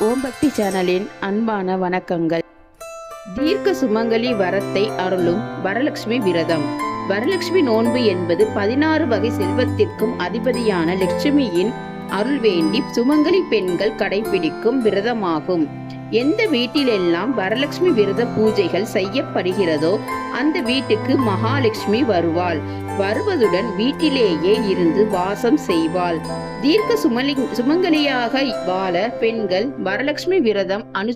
ஓம்பக்தி சேனலின் அன்பான வணக்கங்கள். தீர்க்க சுமங்கலி வரத்தை அருளும் வரலட்சுமி விரதம். வரலட்சுமி நோன்பு என்பது பதினாறு வகை செல்வத்திற்கும் அதிபதியான லட்சுமியின் அருள் வேண்டி சுமங்கலி பெண்கள் கடைபிடிக்கும் விரதமாகும். எந்த வீட்டிலெல்லாம் வரலட்சுமி விரத பூஜைகள் செய்யப்படுகிறதோ அந்த வீட்டுக்கு மகாலட்சுமி வருவாள். வருவதுடன் வீட்டிலேயே இருந்து வாசம் செய்வாள். தீர்க்க சுமலி சுமங்கலியாக வாழ பெண்கள் வரலட்சுமி விரதம் அனு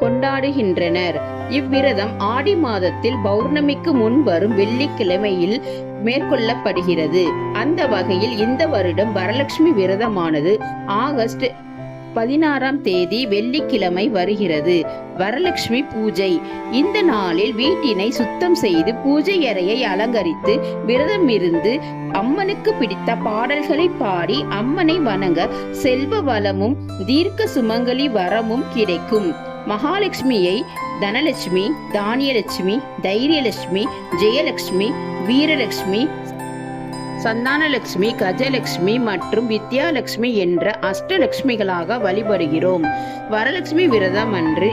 கொண்டாடுகின்றனர். இவ்விரதம் ஆடி மாதத்தில் பௌர்ணமிக்கு முன் வரும் வெள்ளிக்கிழமையில் மேற்கொள்ளப்படுகிறது. அந்த வகையில் இந்த வருடம் வரலட்சுமி விரதமானது ஆகஸ்ட் பதினாறாம் தேதி வெள்ளிக்கிழமை வருகிறது. வரலட்சுமி பூஜை. இந்த நாளில் வீட்டினை சுத்தம் செய்து பூஜை அறையை அலங்கரித்து விரதம் இருந்து அம்மனுக்கு பிடித்த பாடல்களை பாடி அம்மனை வணங்க செல்வ வளமும் தீர்க்க சுமங்கலி வரமும் கிடைக்கும். மகாலட்சுமியை தனலட்சுமி தானியலட்சுமி தைரியலட்சுமி ஜெயலட்சுமி வீரலட்சுமி சந்தானலட்சுமி கஜலட்சுமி மற்றும் வித்யாலட்சுமி என்ற அஷ்டலட்சுமிகளாக வழிபடுகிறோம். வரலட்சுமி விரதம் அன்று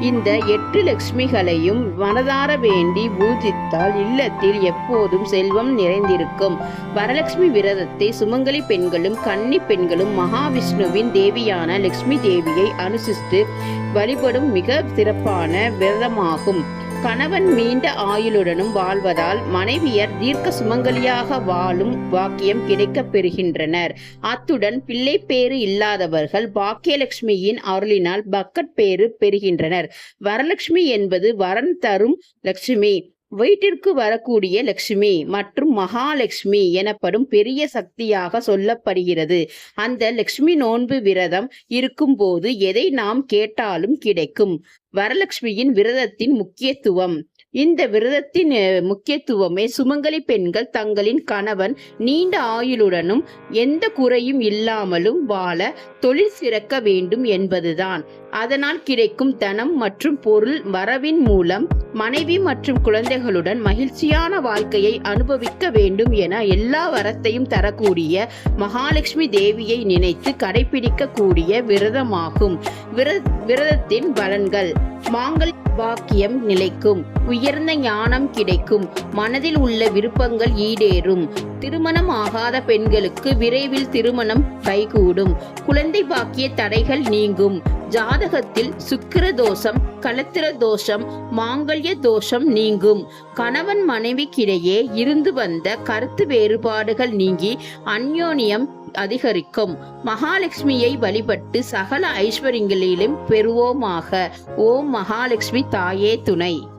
இந்த எட்டு லட்சுமிகளையும் மனதார வேண்டி பூஜித்தால் இல்லத்தில் எப்போதும் செல்வம் நிறைந்திருக்கும். வரலட்சுமி விரதத்தை சுமங்கலி பெண்களும் கன்னி பெண்களும் மகாவிஷ்ணுவின் தேவியான லட்சுமி தேவியை அனுசித்து வழிபடும் மிக சிறப்பான விரதமாகும். கணவன் மீண்ட ஆயுளுடனும் வாழ்வதால் மனைவியர் தீர்க்க சுமங்கலியாக வாழும் பாக்கியம் கிடைக்கப் பெறுகின்றனர். அத்துடன் பிள்ளை பேறு இல்லாதவர்கள் பாக்கியலட்சுமியின் அருளினால் பக்கட் பேறு பெறுகின்றனர். வரலட்சுமி என்பது வரன் தரும் லட்சுமி. வீட்டிற்கு வரக்கூடிய லட்சுமி மற்றும் மகாலட்சுமி எனப்படும் பெரிய சக்தியாக சொல்லப்படுகிறது. அந்த லட்சுமி நோன்பு விரதம் இருக்கும்போது எதை நாம் கேட்டாலும் கிடைக்கும். வரலட்சுமியின் விரதத்தின் முக்கியத்துவம் இந்த விரதத்தின் முக்கியத்துவமே சுமங்கலி பெண்கள் தங்களின் கணவன் நீண்ட ஆயுளுடனும் எந்த குறையும் இல்லாமலும் வாழ தொழில் சிறக்க வேண்டும் என்பதுதான். அதனால் கிடைக்கும் தனம் மற்றும் பொருள் வரவின் மூலம் மனைவி மற்றும் குழந்தைகளுடன் மகிழ்ச்சியான வாழ்க்கையை அனுபவிக்க வேண்டும் என எல்லா வரத்தையும் தரக்கூடிய மகாலட்சுமி தேவியை நினைத்து கடைபிடிக்கக்கூடிய விரதமாகும். விர- விரதத்தின் பலன்கள் மாங்கல் பாக்கியம் நிலைக்கும். உயர்ந்த ஞானம் கிடைக்கும். மனதில் உள்ள விருப்பங்கள் ஈடேறும். திருமணம் ஆகாத பெண்களுக்கு விரைவில் திருமணம் கைகூடும். குழந்தை பாக்கிய தடைகள் நீங்கும். ஜாதகத்தில் சுக்கிர தோஷம் கலத்திர தோஷம் மாங்கல்ய தோஷம் நீங்கும். கணவன் மனைவிக்கிடையே இருந்து வந்த கருத்து வேறுபாடுகள் நீங்கி அந்யோன்யம் அதிகரிக்கும். மகாலட்சுமியை வழிபட்டு சகல ஐஸ்வர்யங்களிலும் பெறுவோமாக. ஓம் மகாலட்சுமி தாயே துணை.